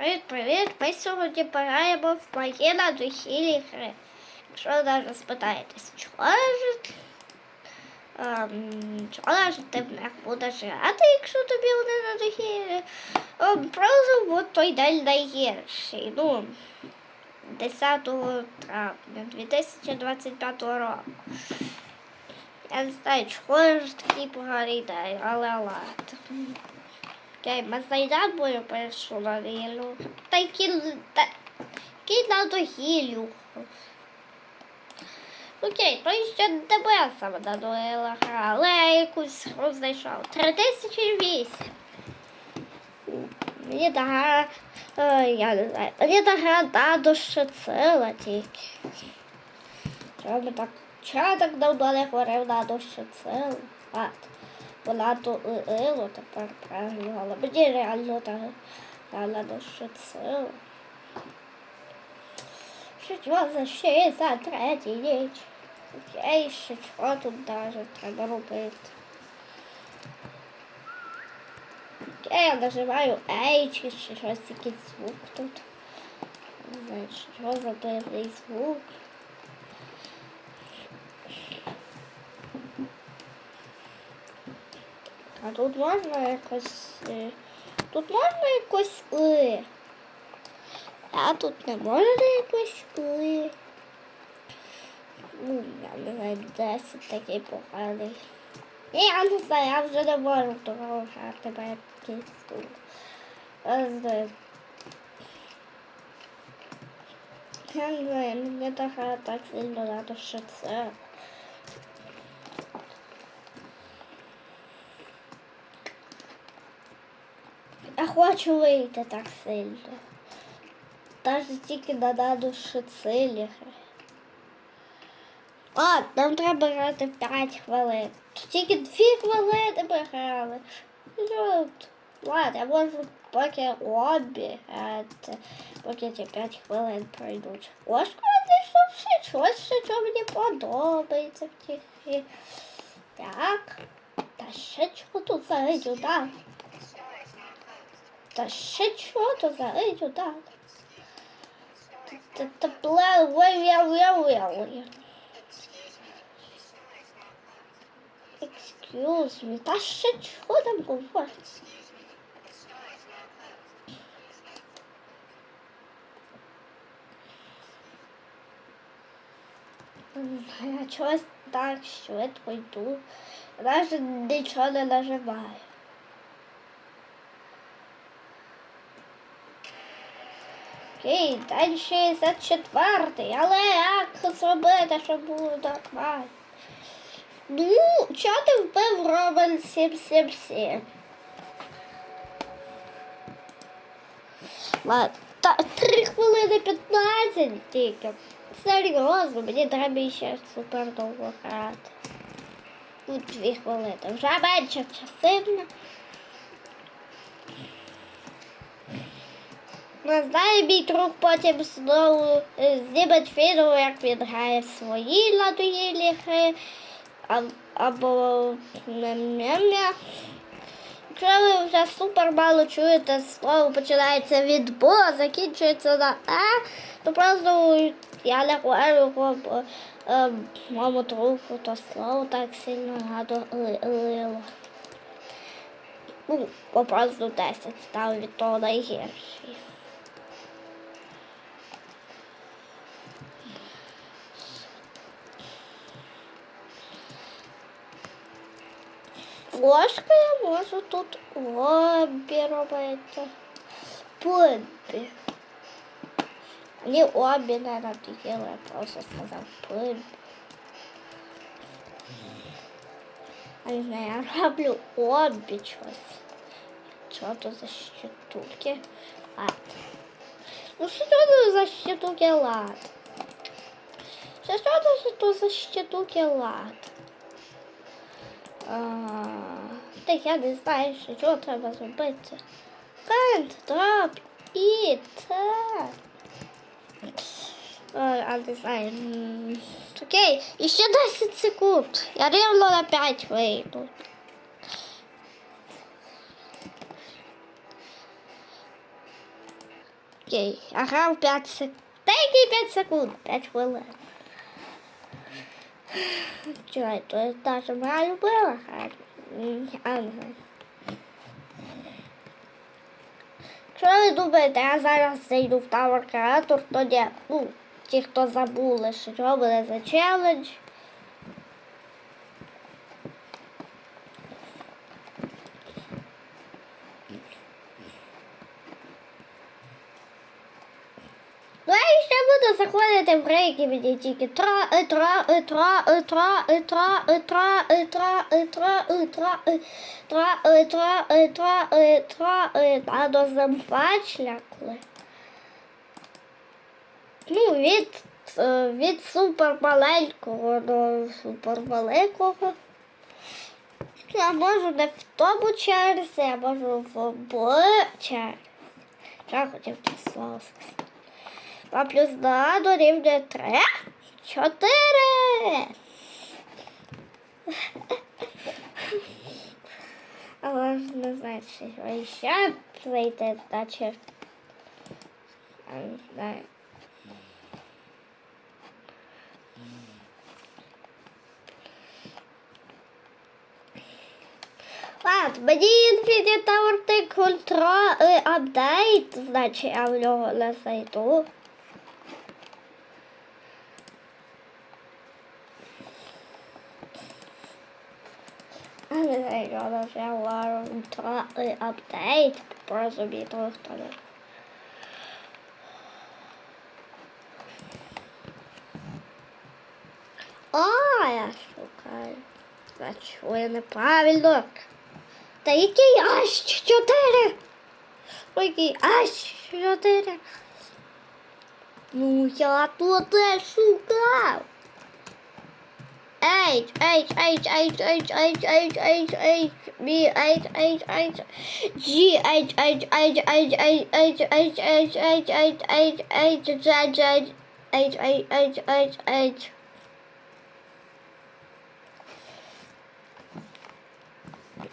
Привіт, привіт! Ми сьогодні пограємо в мої на духі ігри. Якщо ви навіть спитаєтесь, чого ж, ем, чого ж ти в них будеш грати, якщо тобі вони на духі? Ем, просто от той день найгірший. Ну, 10 травня 2025 року. Я не знаю, чого ж такий поганий день, але ладно. Першу ларілю. Та й кіл... Та... Кінь на догілю. Окей, то ще не моя саме надоїла гра, але я якусь гру знайшов. 3008. Мені та гра, е, я не знаю, мені та гра да дощицила тільки. Чого ми так, чого я так давно не говорив на дощицилу? Ладно. Вона то ило тепер переглювала. Мені реально так реально дощицило. Що за ще за третій ніч? Окей, ще чого тут даже треба робити? Окей, я нажимаю Ей, чи щось якийсь звук тут. Не знаю, що за дивний звук. А тут можна якось. е, Тут можна якось и. А тут не можна якось и. Ну, я не знаю, 10 такий поганий. Ні, я не знаю, я вже не можу того грати, бо я не знаю. Я не знаю, мені та гра так сильно рада, що це. хочу вийти так сильно. Навіть тільки на наду шицилі. А, нам треба грати 5 хвилин. Тільки 2 хвилини ми грали. Ну, Ладно, я можу поки обі грати, поки ці 5 хвилин пройдуть. Ось коли знайшов ще щось, ще що мені подобається в тих. грі. Так. Та ще чого тут заридю, так? Та ще чого то за ридю, так? Та та пле ве Excuse me, та чого там говорить? Я чогось так швидко йду. Навіть нічого не нажимаю. Окей, день 64, але як зробити, щоб було нормально? Ну, чого ти вбив Роман 777? Ладно, та 3 хвилини 15 тільки. Серйозно, мені треба ще супер довго грати. Ну, 2 хвилини. Вже менше часивно. Не знаю, мій друг потім знову е, зніметь відео, як він грає свої ладуїлі гри, або м'я-м'я. Якщо ви вже супер мало чуєте, слово починається від бо, закінчується на а, то просто я не говорю, бо е, моєму другу то слово так сильно гадило. Ну, бо просто 10 став від того найгірший. Ложка я можу тут обі робити. Пибі. Мені обі не надоїли, я просто сказав пибі. А не знаю, я роблю обі щось. Що то за щитулки? Ну що це за щитулки лад? Що це то за щитулки лад? А, Так я не знаю, що чого треба зробити. Can't drop it. Ой, А не знаю. м, Окей, і ще 10 секунд. Я рівно на 5 вийду. Окей, я грав 5 секунд. Та які 5 секунд? 5 хвилин. Чекай, то я та, що я любила грати. Не. Якщо ви думаєте, я зараз зайду в Tower Creator, то. Ну, ті, хто забули, що робили за челендж. Ну, я ще буду заходити в рейки мені тільки тра, і тра, і тра, і тра, і тра, і тра, і тра, і тра, і тра, і тра, тра, тра, тра, і а до зампачлякли. Ну, від, е, від супермаленького до супервеликого. Я можу не в тому черзі, я можу в Б черзі. Я хотів сказати. 2 плюс 2 дорівнює 3. 4. Але ж не знаю, що ще зайти, значить. Я не знаю. Ладно, мені Infinity Tower контра апдейт, значить я в нього не зайду. я взяла апдейт про забітових талів. А, я шукаю. Бачу, я неправильно. Та який аж 4? Який аж 4? Ну, я тут шукав. H, H, H, H, H, H, H, H, H, B, H, H, H, G, H, H, H, H, H, H, H, H, H, H, H, H, Z, Z, H, H, H, H, H.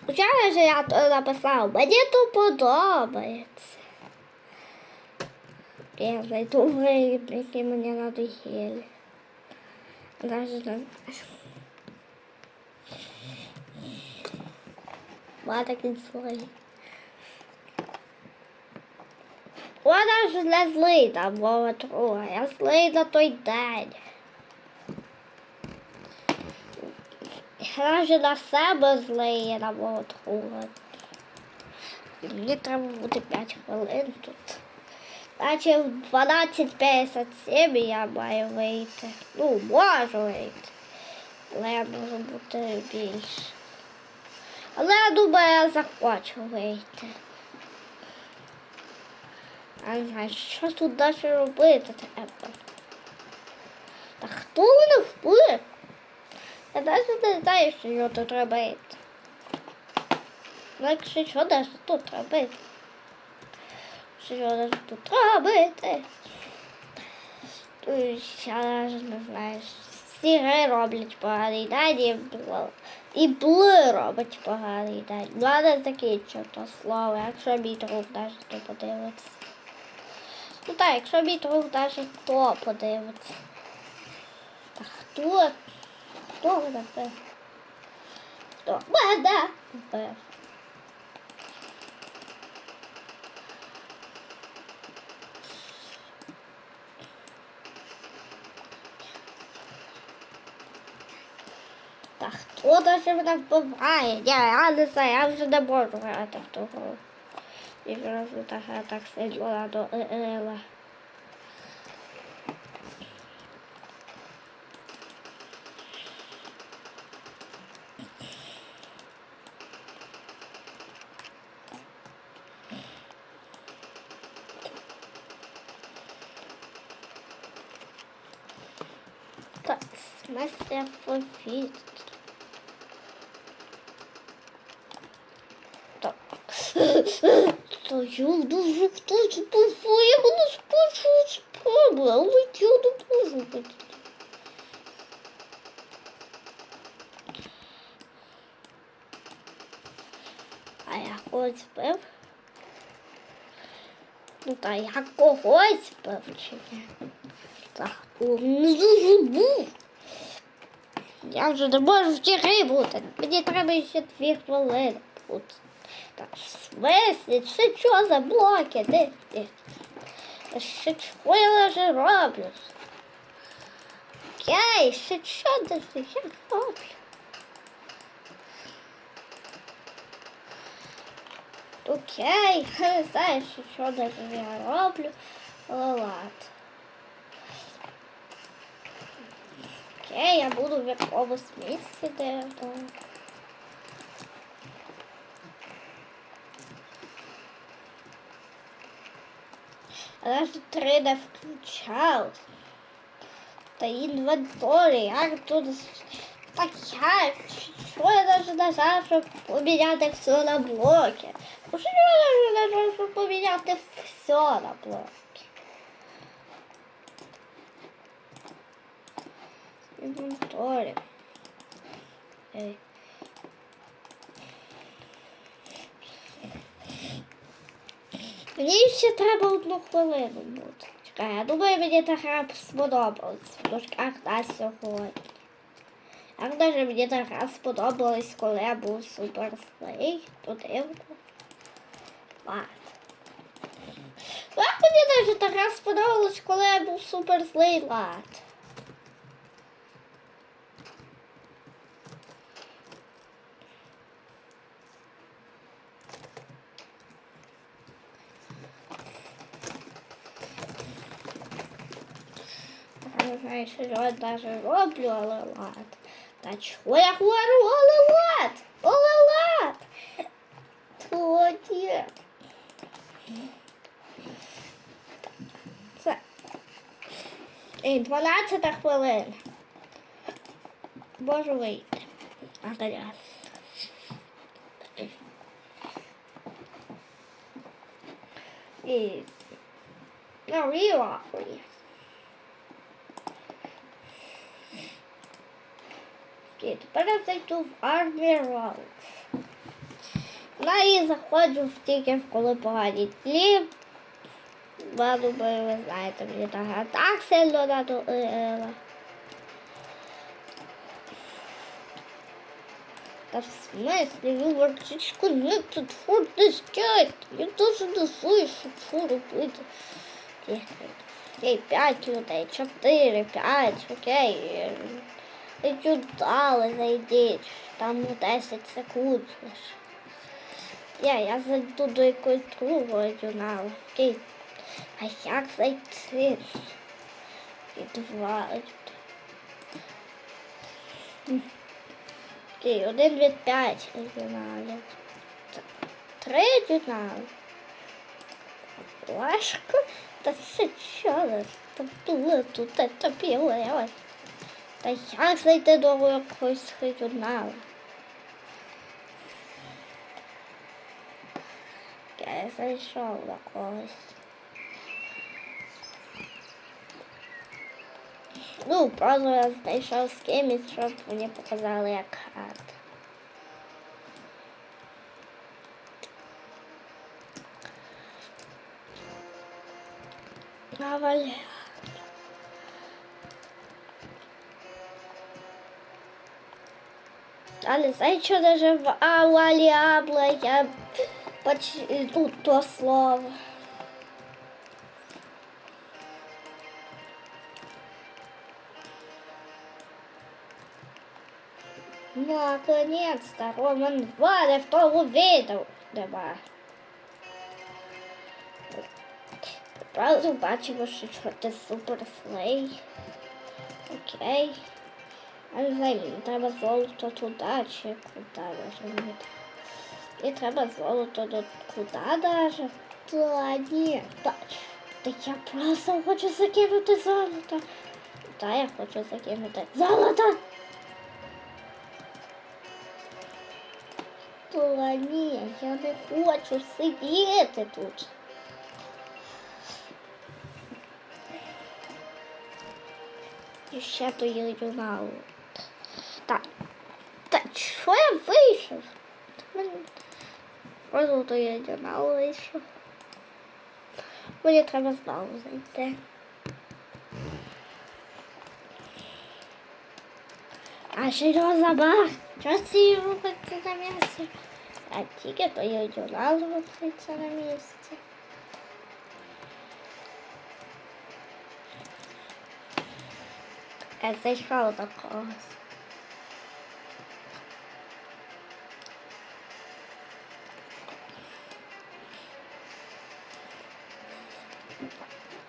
Зараз же я то написав, мені то подобається. Я зайду в гри, які мені надоїли. Даже не знаю. Була такий злий. Вона ж не злий там, мова друга. Я злий на той день. Я вже на себе злий на мого друга. Мені треба буде 5 хвилин тут. Значить, в 12.57 я маю вийти. Ну, можу вийти. Але я можу бути більше. Але я думаю, я захочу вийти. Я не знаю, що тут далі робити треба. Та хто мене вбив? Я навіть не знаю, що тут робити. Ну, якщо що, навіть тут робити. Що навіть тут робити? Я навіть не знаю. Всі гри роблять поганий день і бл- І бли робить поганий день. Ладно, закінчу то слово, якщо мій друг навіть то подивиться. Ну так, якщо мій друг навіть то подивиться. Та хто? Хто мене вбив? Хто? Мене. Шкода, що вона вбиває. Я не знаю, я вже не можу грати в ту гру. І зараз так, так сильно до Ела. Mas é fofinho. Та yıldızı taşı kafaya bana скажу справа, але я не можу бути. А я когось пив. Ну да, я когось пив чи ні? Так, внизу. Я уже не в втіри бути. Мені треба ще дві хвилини. Так, в смислі, це що за блоки? Де? Та ще що я вже роблю? Окей, ще що де? Я роблю? Окей, не знаю, що, що де я роблю. Але ладно. Окей, я буду в якомусь місці, де там. Але ж 3D включав. Та інвентарі, як тут так я, що я даже нажав, щоб поміняти все на блоки. Ну, Що я даже нажав, щоб поміняти все на блоки. Інвентарі. Ей. Мені ще треба одну хвилину бути. Чекай, я думаю, мені та гра сподобалась. в дужках на сьогодні. Як даже мені та гра сподобалась, коли я був супер злий, то дивно. Ладно. Як мені навіть та гра сподобалась, коли я був супер злий лад. що я даже роблю, але лад. Та чого я говорю, але лад? Але лад! Тоді. Це. І 12 хвилин. Можу вийти. А далі. І... Ну, і лапою. Тепер я зайду в Rounds. Ну і заходжу в коли погані тлі. Я думаю, ви знаєте, мені та гра так сильно надоїла. Та в смислі, ви вартичку не тут фур не стять. Я теж не слышу, що робити. Окей, п'ять людей, чотири, п'ять, окей. Іду далі, зайдіть. Там 10 секунд. Я, я зайду до якоїсь другої. Окей. А як зайти? І два. Окей, один від п'ять журналів. Три журнали. Важко. Та це що? Там тут, це біле. Та як зайти до якогось журналу? Я зайшов до когось. Ну, просто я знайшов з кимось, щоб мені показали як грати. Але знаєш, що даже в Аваліабла я почну то слово. Наконец-то Роман Валя в того видел. Нема. Правда, бачимо, що чорти супер слей. Окей. А знаю, мені треба золото туди чи куди може І треба золото до куди даже. Та ні. Та, та я просто хочу закинути золото. Та я хочу закинути золото. Та ні, я не хочу сидіти тут. І ще то є журнал. Так. Та що я вийшов? Просто то я журнал вийшов. Мені треба знову зайти. А що його забав? Що ці робиться на місці? А тільки то є журнал робиться на місці. Я зайшов до когось.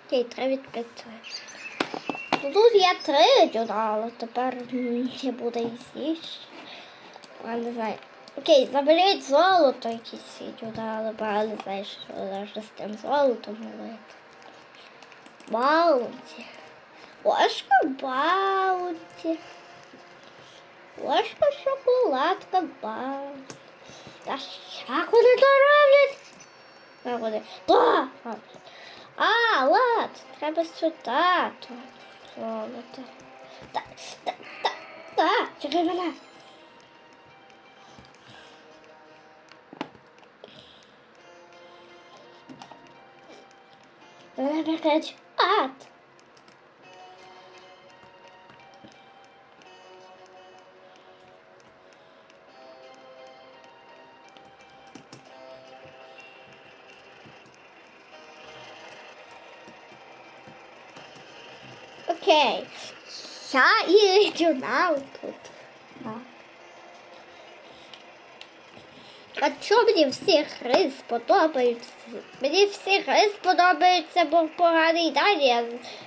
Окей, треба відпити. Тут є три журнали, тепер ще буде і січ. Я знаю. Окей, заберіть золото якісь журнали, бо я не що завжди з тим золотом робити. Баунті. Ложка баунті. Ложка шоколадка баунті. Та як вони то роблять? Як вони? То! А, лад, треба сюди. то Золото. Так, так, так, та, чекай мене. Треба якась ад. Окей. Я і журнал тут. А. А що мені всі гри сподобаються? Мені всі гри сподобаються, бо поганий. Я...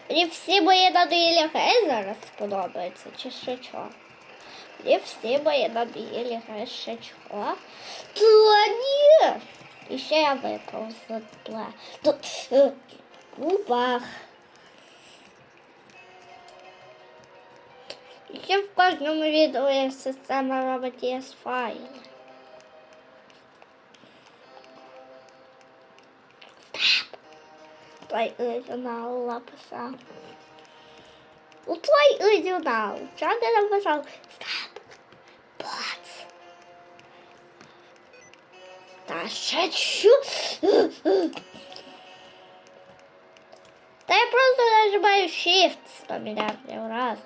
Мені всі мої надоїлі гри зараз сподобаються, чи що що? Мені всі мої надоїлі гри ще чого? Та ні! І ще я випав з. Тут е, кубах. ще в кожному відео є система робить ЄС файли. Твій оригінал написав. У твій оригінал. Чого ти написав? Стоп. Плац. Та ще що? Та я просто нажимаю Shift 100 мільярдів раз.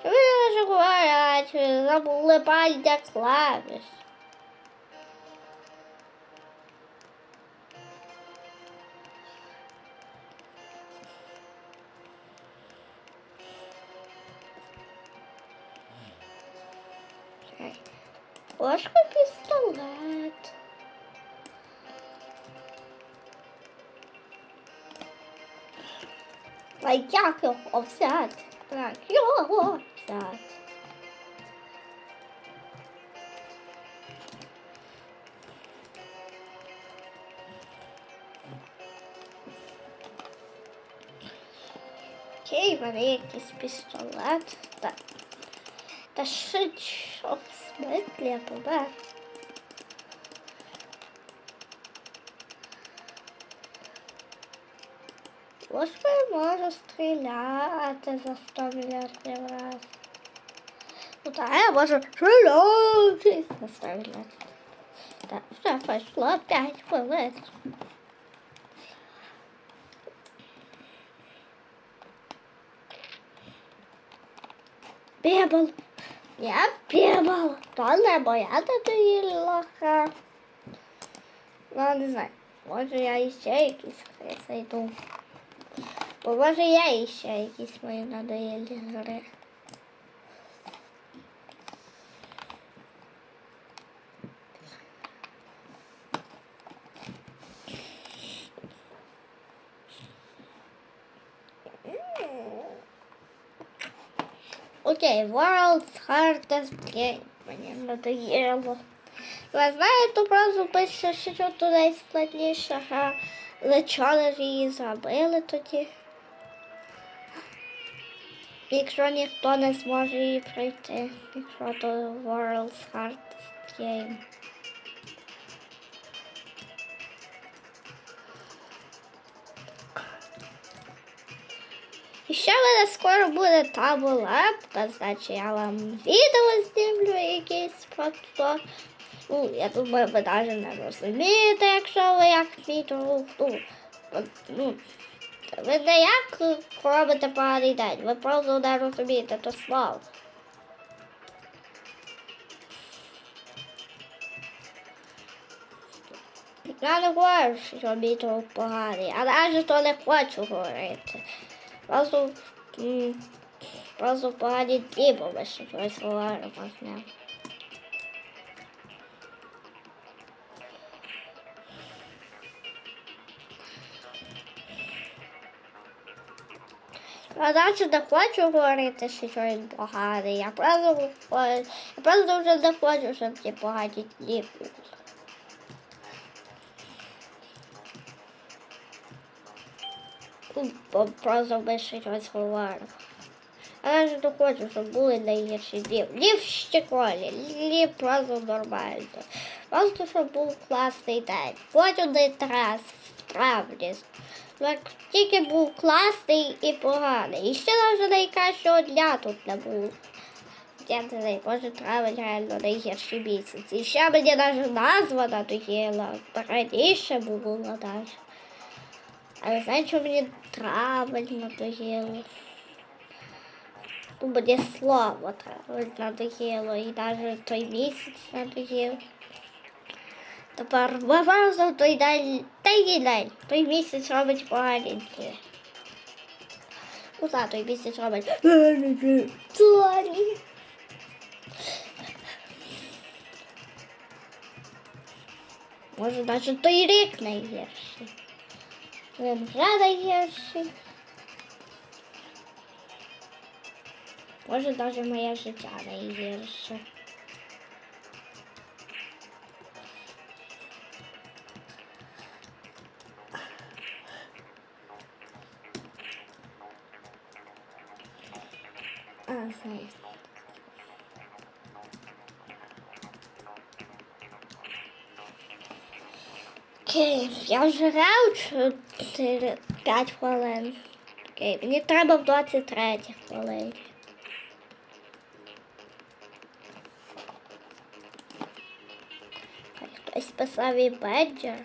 Щоб ви не говорять, забули пальця клавіш. Ложка пістолет. А як його взяти? Так, його взяти. Окей, в мене якийсь пістолет. Так. Та що в смислі я побе? Ложкою можу стріляти за 100 мільярдів раз. Ну так, я можу стріляти за 100 мільярдів. Так, вже пройшло 5 хвилин. Бібл. Я бібл. То не моя татуїлоха. Ну, не знаю. Може я іще якісь зайду. Бо може я іще якісь мої надоїлі гри. Окей, World's Hardest Game. Мені надоїло. Ви знаєте, просто пише, що туди складніша гра. Але чого ж її зробили тоді? Якщо ніхто не зможе її пройти, якщо то World's Hardest Game. І ще мене скоро буде табулепка, значить я вам відео знімлю якесь про то. Ну, я думаю, ви навіть не розумієте, якщо ви як мій друг. Ну, ну, Ви не як робите поганий день, ви просто не розумієте то слово. Я не говорю, що мій друг поганий, а навіть то не хочу говорити. Просто, просто погані дні, бо ми ще щось говоримо. Я навіть не хочу говорити, що він поганий. Я просто, я просто вже не хочу, щоб ті погані дні були. Бо просто ми щось говоримо. Я ж не хочу, щоб були найгірші дні. Ні в школі, ні просто нормально. Просто щоб був класний день. Хоч один раз в. Тільки був класний і поганий. І ще навіть найкращого дня тут не було. Я не знаю, може травень реально найгірший місяць. І ще мені навіть назва надоїла. Раніше було навіть. Але знаєш, що мені травень надоїло. Ну, мені слово травень надоїло. І навіть той місяць надоїв. Тепер виважно той день, той день, той місяць робить. Ну так, той місяць робить. Сорі. Може, навіть той рік найгірший. Він вже найгірший. Може, навіть моє життя найгірше. Ага. Окей, я вже грав 4, 5 хвилин. Окей, мені треба в 23 хвилині. Хтось писав і беджер.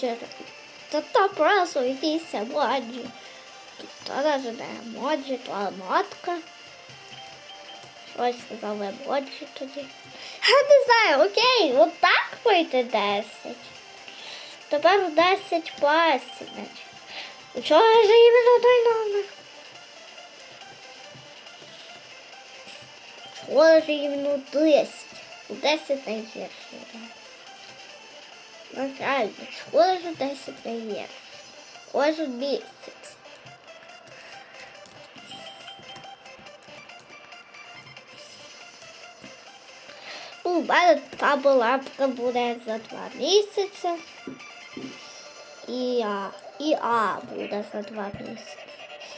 Бейджером? Та то просто якісь емоджі. То навіть не емоджі, то емотка. Щось сказав емоджі тоді. Я не знаю, окей, от так вийде 10. Тепер 10 пасів. Чого ж іменно той номер? Чого ж іменно 10? 10 найгірший. да. Ну, реально, чого ж 10 найгірший? Кожен місяць. Ну, У мене та лапка буде за два місяці. І А, і А буде за два місяці.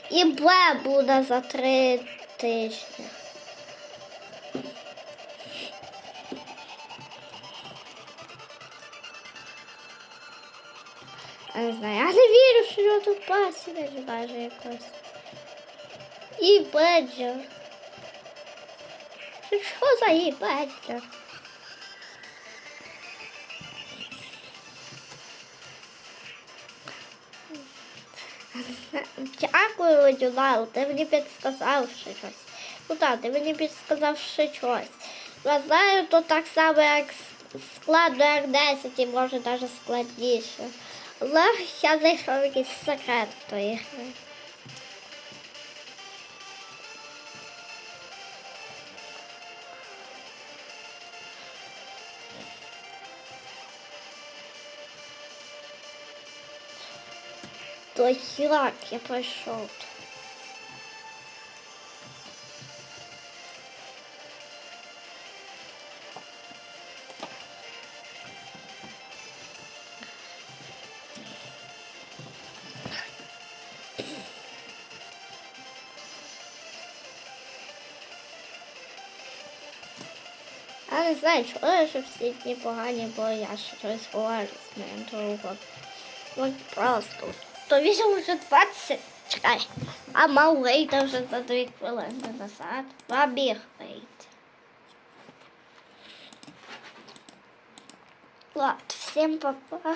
І Б буде за три тижні. Я не знаю, я не вірю, що я тут пасіна майже якось. І беджер. Що за і беджер? Дякую, Дюлал, ти мені підсказав щось. Ну так, ти мені підсказав ще щось. Я знаю, то так само, як складно, як 10, і може навіть складніше. Але я знайшов якийсь секрет тої гри. То як я пройшов? Знаю, чого що всі дні погані, бо я щось говорю з моїм другом. Ну просто. То вісім вже 20. Чекай. А мав вийти вже за 2 хвилини назад. Побіг вийти. Ладно, всім па-па.